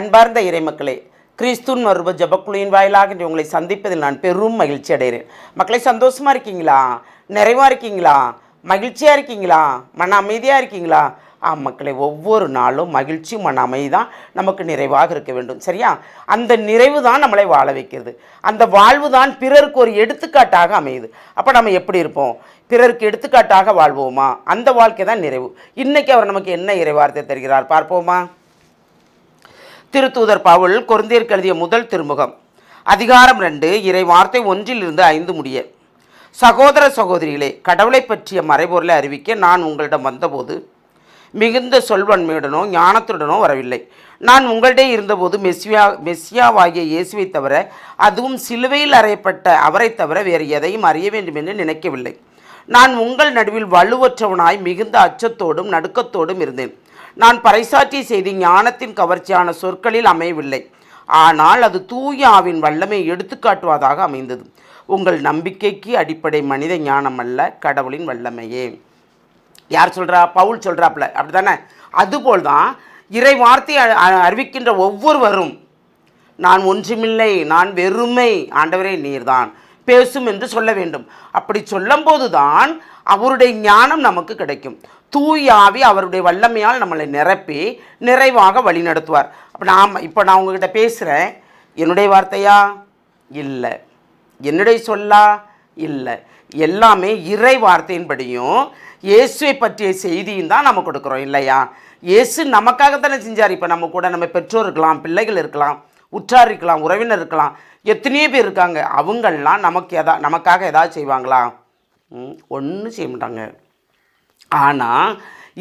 அன்பார்ந்த இறைமக்களே கிறிஸ்துன் மறுப ஜபக்குழுவின் வாயிலாக உங்களை சந்திப்பதில் நான் பெரும் மகிழ்ச்சி அடைகிறேன். மக்களை சந்தோஷமாக இருக்கீங்களா? நிறைவாக இருக்கீங்களா? மகிழ்ச்சியாக இருக்கீங்களா? மன அமைதியாக இருக்கீங்களா? ஆ மக்களை ஒவ்வொரு நாளும் மகிழ்ச்சி மன அமைதி தான் நமக்கு நிறைவாக இருக்க வேண்டும். சரியா? அந்த நிறைவு தான் நம்மளை வாழ வைக்கிறது. அந்த வாழ்வு தான் பிறருக்கு ஒரு எடுத்துக்காட்டாக அமையுது. அப்போ நம்ம எப்படி இருப்போம்? பிறருக்கு எடுத்துக்காட்டாக வாழ்வோமா? அந்த வாழ்க்கை தான் நிறைவு. இன்றைக்கி அவர் நமக்கு என்ன இறைவார்த்தை தருகிறார்? பார்ப்போமா? திருத்தூதர் பவுல் கொரிந்தியருக்கு எழுதிய முதல் திருமுகம். அதிகாரம் ரெண்டு இறை வார்த்தை ஒன்றிலிருந்து ஐந்து முடிய. சகோதர சகோதரிகளே கடவுளை பற்றிய மறைபொருளை அறிவிக்க நான் உங்களிடம் வந்தபோது மிகுந்த சொல்வன்மையுடனோ ஞானத்துடனோ வரவில்லை. நான் உங்களிடையே இருந்தபோது மெஸ்ஸியா மெஸ்ஸியாவாகிய இயேசுவை தவிர அதுவும் சிலுவையில் அறையப்பட்ட அவரை தவிர வேறு எதையும் அறிய வேண்டும் என்று நினைக்கவில்லை. நான் உங்கள் நடுவில் வலுவற்றவனாய் மிகுந்த அச்சத்தோடும் நடுக்கத்தோடும் இருந்தேன். நான் பறைசாற்றி செய்து ஞானத்தின் கவர்ச்சியான சொற்களில் அமையவில்லை. ஆனால் அது தூயாவின் வல்லமை எடுத்துக்காட்டுவதாக அமைந்தது. உங்கள் நம்பிக்கைக்கு அடிப்படை மனித ஞானம் அல்ல கடவுளின் வல்லமையே. யார் சொல்கிறா பவுல் சொல்கிறாப்புல அப்படி தானே அதுபோல் தான் இறை வார்த்தை அ- அறிவிக்கின்ற ஒவ்வொருவரும் நான் ஒன்றுமில்லை நான் வெறுமை ஆண்டவரே நீர்தான் பேசும் என்று சொல்ல வேண்டும். அப்படி சொல்லும்போது தான் அவருடைய ஞானம் நமக்கு கிடைக்கும். தூயாவி அவருடைய வல்லமையால் நம்மளை நிரப்பி நிறைவாக வழிநடத்துவார் அப்போ நாம் இப்போ நான் உங்ககிட்ட பேசுகிறேன் என்னுடைய வார்த்தையா? இல்லை. என்னுடைய சொல்லா? இல்லை. எல்லாமே இறை வார்த்தையின்படியும் இயேசுவை பற்றிய செய்தியும் தான் நம்ம கொடுக்குறோம் இல்லையா? இயேசு நமக்காகத்தானே செஞ்சார். இப்போ நம்ம கூட நம்ம பெற்றோர் இருக்கலாம் பிள்ளைகள் இருக்கலாம் உற்றார் இருக்கலாம் உறவினர் இருக்கலாம் எத்தனையோ பேர் இருக்காங்க. அவங்கள்லாம் நமக்கு எதா நமக்காக ஏதாவது செய்வாங்களா? ஒன்றும் செய்ய மாட்டாங்க. ஆனால்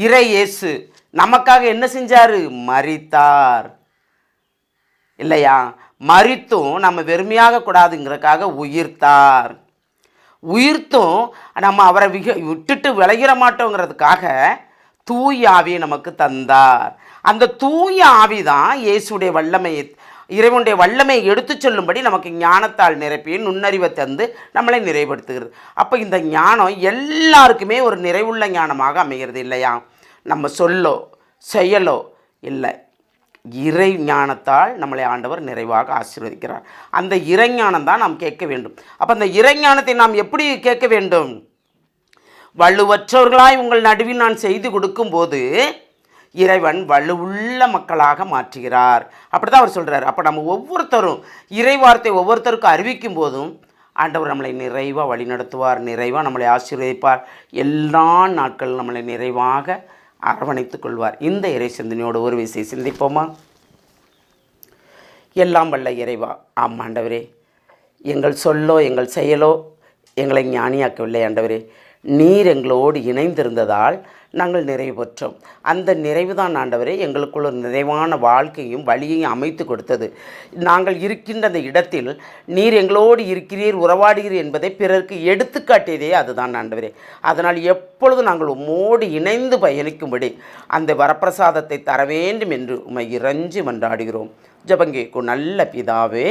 இறை இயேசு நமக்காக என்ன செஞ்சார்? மரித்தார். இல்லையா? மறித்தும் நம்ம வெறுமையாக கூடாதுங்கிறதுக்காக உயிர்த்தார். உயிர்த்தும் நம்ம அவரை விக விட்டுட்டு விளையிற மாட்டோங்கிறதுக்காக தூய ஆவியை நமக்கு தந்தார். அந்த தூய ஆவி தான் இயேசுடைய வல்லமையை இறைவனுடைய வல்லமையை எடுத்துச் சொல்லும்படி நமக்கு ஞானத்தால் நிரப்பி நுண்ணறிவை தந்து நம்மளை நிறைவுபடுத்துகிறது. அப்போ இந்த ஞானம் எல்லாருக்குமே ஒரு நிறைவுள்ள ஞானமாக அமைகிறது இல்லையா? நம்ம சொல்லோ செயலோ இல்லை. இறை ஞானத்தால் நம்மளை ஆண்டவர் நிறைவாக ஆசீர்வதிக்கிறார். அந்த இறைஞானம் தான் நாம் கேட்க வேண்டும். அப்போ அந்த இறைஞானத்தை நாம் எப்படி கேட்க வேண்டும்? வலுவற்றவர்களாய் உங்கள் நடுவில் நான் செய்து கொடுக்கும்போது இறைவன் வலுவுள்ள மக்களாக மாற்றுகிறார். அப்படி தான் அவர் சொல்கிறார் அப்போ நம்ம ஒவ்வொருத்தரும் இறைவார்த்தை ஒவ்வொருத்தருக்கும் அறிவிக்கும் போதும் ஆண்டவர் நம்மளை நிறைவாக வழிநடத்துவார் நிறைவாக நம்மளை ஆசீர்வதிப்பார். எல்லா நாட்களும் நம்மளை நிறைவாக அரவணைத்துக் கொள்வார். இந்த இறை சிந்தனையோடு ஒரு விசை சிந்திப்போமா? எல்லாம் வல்ல இறைவா ஆம் ஆண்டவரே. எங்கள் சொல்லோ எங்கள் செயலோ எங்களை ஞானியாக்கவில்லை ஆண்டவரே. நீர் எங்களோடு இணைந்திருந்ததால் நாங்கள் நிறைவு பெற்றோம். அந்த நிறைவு தான் ஆண்டவரே எங்களுக்குள்ள நிறைவான வாழ்க்கையும் வழியையும் அமைத்து கொடுத்தது. நாங்கள் இருக்கின்ற அந்த இடத்தில் நீர் எங்களோடு இருக்கிறீர் உறவாடுகிறீர் என்பதை பிறருக்கு எடுத்துக்காட்டியதே அதுதான் ஆண்டவரே. அதனால் எப்பொழுதும் நாங்கள் உம்மோடு இணைந்து பயணிக்கும்படி அந்த வரப்பிரசாதத்தை தர வேண்டும் என்று உம்மை இறைஞ்சி மன்றாடுகிறோம். ஜபங்கேக்கு நல்ல பிதாவே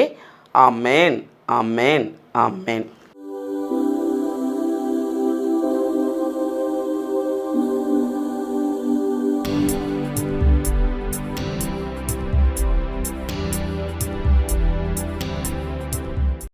ஆமேன் ஆமேன் ஆமேன்.